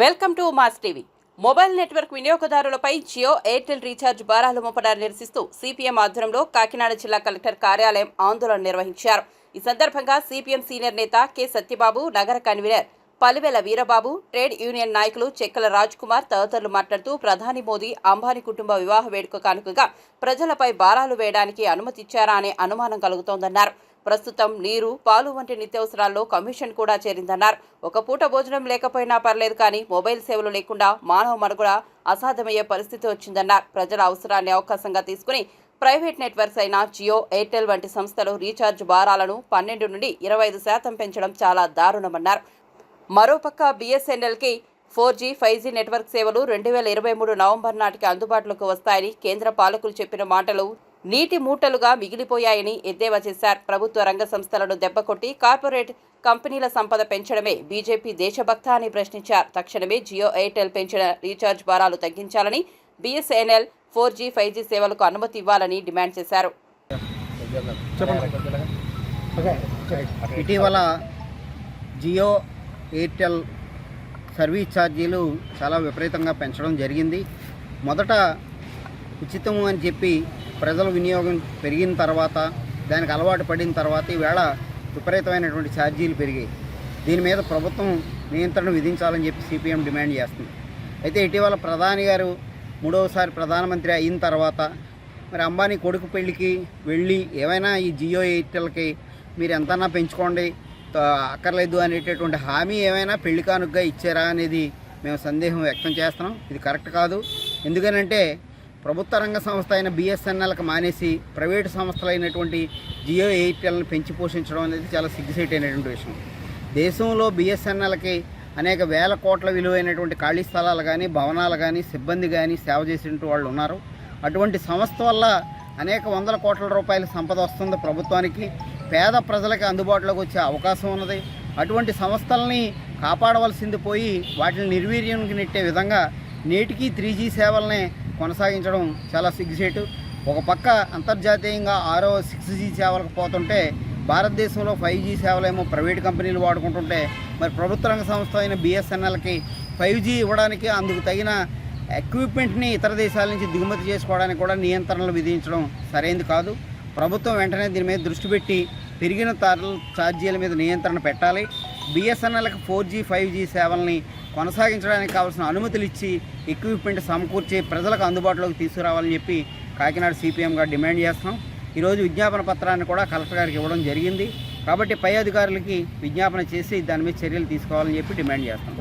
Welcome to mass TV. Mobile network వినియోగదారులపై Jio Airtel recharge భారాలు మోపడాన్ని నిరసిస్తూ సిపిఎం ఆధ్వర్యంలో కాకినాడ జిల్లా కలెక్టర్ కార్యాలయం ఆందోళన నిర్వహించారు. ఈ సందర్భంగా సిపిఎం సీనియర్ నేత కె. సత్యబాబు నగర convener Palivela Veerababu trade union నాయకులు చెక్కల రాజ్ కుమార్ తదితరులు మాట్లాడుతూ ప్రధాని మోదీ అంబానీ కుటుంబ వివాహ వేడుక కానుకగా ప్రజలపై భారాలు వేయడానికి అనుమతిచ్చారా అనే అనుమానం కలుగుతోందన్నారు. ప్రస్తుతం నీరు పాలు వంటి నిత్యావసరాల్లో కమిషన్ కూడా చేరిందన్నారు. ఒక పూట భోజనం లేకపోయినా పర్లేదు కానీ మొబైల్ సేవలు లేకుండా మానవ మనుగడ అసాధ్యమయ్యే పరిస్థితి వచ్చిందన్నారు. ప్రజల అవసరాన్ని అవకాశంగా తీసుకుని ప్రైవేట్ నెట్వర్క్స్ అయిన జియో ఎయిర్టెల్ వంటి సంస్థలు రీఛార్జ్ భారాలను పన్నెండు నుండి ఇరవై ఐదు శాతం పెంచడం చాలా దారుణమన్నారు. మరోపక్క బీఎస్ఎన్ఎల్కి four G five G network సేవలు రెండు వేల ఇరవై మూడు నవంబర్ నాటికి అందుబాటులోకి వస్తాయని కేంద్ర పాలకులు చెప్పిన మాటలు నీటి మూటలుగా మిగిలిపోయాయని ఎద్దేవా చేశారు. ప్రభుత్వ రంగ సంస్థలను దెబ్బకొట్టి కార్పొరేట్ కంపెనీల సంపద పెంచడమే బీజేపీ దేశభక్త అని ప్రశ్నించారు. తక్షణమే జియో ఎయిర్టెల్ పెంచిన రీఛార్జ్ భారాలు తగ్గించాలని BSNL four G five G సేవలకు అనుమతి ఇవ్వాలని డిమాండ్ చేశారు. ఇటీవల జియో ఎయిర్టెల్ సర్వీస్ ఛార్జీలు చాలా విపరీతంగా పెంచడం జరిగింది. మొదట ఉచితము అని చెప్పి ప్రజల వినియోగం పెరిగిన తర్వాత దానికి అలవాటు పడిన తర్వాత ఈవేళ విపరీతమైనటువంటి ఛార్జీలు పెరిగాయి. దీని మీద ప్రభుత్వం నియంత్రణ విధించాలని చెప్పి సిపిఎం డిమాండ్ చేస్తుంది. అయితే ఇటీవల ప్రధాని గారు మూడవసారి ప్రధానమంత్రి అయిన తర్వాత మరి అంబానీ కొడుకు పెళ్ళికి వెళ్ళి ఏమైనా ఈ జియో ఎయిర్టెల్కి మీరు ఎంతన్నా పెంచుకోండి అక్కర్లేదు అనేటటువంటి హామీ ఏమైనా పెళ్ళి కానుకగా ఇచ్చారా అనేది మేము సందేహం వ్యక్తం చేస్తున్నాం. ఇది కరెక్ట్ కాదు. ఎందుకనంటే ప్రభుత్వ రంగ సంస్థ అయిన బిఎస్ఎన్ఎల్కి మానేసి ప్రైవేటు సంస్థలైనటువంటి జియో ఎయిర్టెల్ని పెంచి పోషించడం అనేది చాలా సిగ్గుసేట్ అయినటువంటి విషయం. దేశంలో బిఎస్ఎన్ఎల్కి అనేక వేల కోట్ల విలువైనటువంటి ఖాళీ స్థలాలు కానీ భవనాలు కానీ సిబ్బంది కానీ సేవ చేసినటువంటి వాళ్ళు ఉన్నారు. అటువంటి సంస్థ వల్ల అనేక వందల కోట్ల రూపాయల సంపద వస్తుంది ప్రభుత్వానికి. పేద ప్రజలకు అందుబాటులోకి వచ్చే అవకాశం ఉన్నది. అటువంటి సంస్థల్ని కాపాడవలసింది పోయి వాటిని నిర్వీర్యంకి నెట్టే విధంగా నేటికి త్రీ జీ సేవల్ని కొనసాగించడం చాలా సిగ్గుసేటు ఒక పక్క అంతర్జాతీయంగా ఆరో సిక్స్ జీ సేవలకు పోతుంటే భారతదేశంలో ఫైవ్ జీ సేవలేమో ప్రైవేట్ కంపెనీలు వాడుకుంటుంటే మరి ప్రభుత్వ రంగ సంస్థ అయిన బిఎస్ఎన్ఎల్కి ఫైవ్ జీ ఇవ్వడానికి అందుకు తగిన ఎక్విప్మెంట్ని ఇతర దేశాల నుంచి దిగుమతి చేసుకోవడానికి కూడా నియంత్రణలు విధించడం సరైనది కాదు. ప్రభుత్వం వెంటనే దీని మీద దృష్టి పెట్టి పెరిగిన ధరల ఛార్జీల మీద నియంత్రణ పెట్టాలి. బిఎస్ఎన్ఎల్కి ఫోర్ జీ ఫైవ్ జీ సేవల్ని కొనసాగించడానికి కావాల్సిన అనుమతులు ఇచ్చి ఎక్విప్మెంట్ సమకూర్చి ప్రజలకు అందుబాటులోకి తీసుకురావాలని చెప్పి కాకినాడ సిపిఎంగా డిమాండ్ చేస్తున్నాం. ఈరోజు విజ్ఞాపన పత్రాన్ని కూడా కలెక్టర్ గారికి ఇవ్వడం జరిగింది. కాబట్టి పై అధికారులకి విజ్ఞాపన చేసి దాని మీద చర్యలు తీసుకోవాలని చెప్పి డిమాండ్ చేస్తాం